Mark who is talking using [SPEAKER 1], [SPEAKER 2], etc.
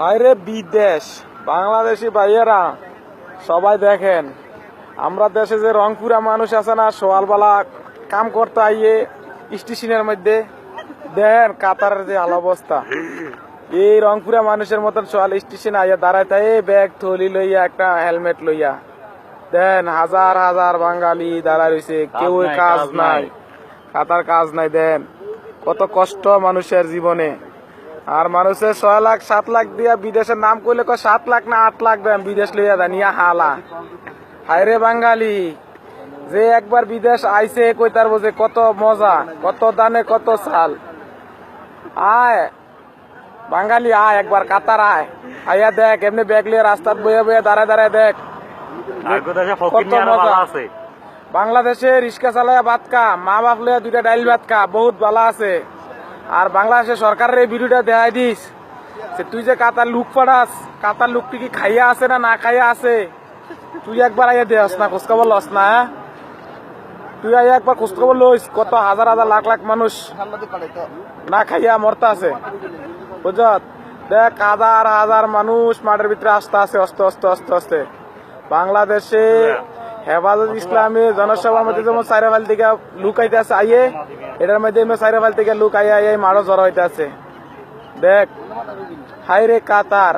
[SPEAKER 1] আরে বিদেশ বাংলাদেশি ভাইয়েরা সবাই দেখেন আমরা দেশে যে রংপুরা মানুষ আছে না সোয়ালবালা কাম করতে আইয়ে স্টেশনের মধ্যে দেন কাতারের যে আলো অবস্থা। এই রংপুরা মানুষের মতন সোয়াল স্টেশন আইয়া দাঁড়াইতে এই ব্যাগ থলি লইয়া একটা হেলমেট লইয়া। দেন হাজার হাজার বাঙালি দাঁড়ায় রয়েছে কেউ কাজ নাই। কাতার কাজ নাই দেন কত কষ্ট মানুষের জীবনে। আর মানুষের ছয় লাখ সাত লাখ দিয়া বিদেশের নাম করলে কয় সাত লাখ না আট লাখ দেন বিদেশ লইয়া দেন ইয়া হালা। হায়রে বাঙালি যে একবার বিদেশ আইছে কই তার বোঝে কত মজা কত দানে কত চাল আয় বাঙালি আয় একবার কাতার আয়। আইয়া দেখ এমনি ব্যাগ লিয়ে রাস্তাত বইয়া বইয়া দাঁড়ায় দাঁড়ায় দেখ। কত মজা।
[SPEAKER 2] আছে।
[SPEAKER 1] বাংলাদেশে রিক্সা চালায় ভাত খা মা বাপ লইয়া দুইটা ডাইল ভাত খা বহুত ভালো আছে। আর বাংলাদেশের সরকারের এই ভিডিওটা দেখাই দিস যে তুই যে কাতার লুক পাড়াস, কাতার লুকটি কি খাইয়া আছে না না খাইয়া আছে? তুই একবার আইয়া দেস না, খোঁজখবর লস না হ্যাঁ? তুই আইয়া একবার খোঁজখবর লইস, কত হাজার হাজার লাখ লাখ মানুষ না খাইয়া মরতে আছে। বুঝত দেখ, হাজার হাজার মানুষ মাঠের ভিতরে আসতে আছে অস্তে অস্তে অস্তে অস্তে বাংলাদেশে হেফাজত ইসলামী জনসভার মধ্যে যেমন সাইরাফাল থেকে লুক আইতে আছে, আইয়ে। এটার মধ্যে সাইরাফাল থেকে লুক আইয়া আইয়া, মারো জড়ো হইতে আছে। দেখ হাই রে কাতার।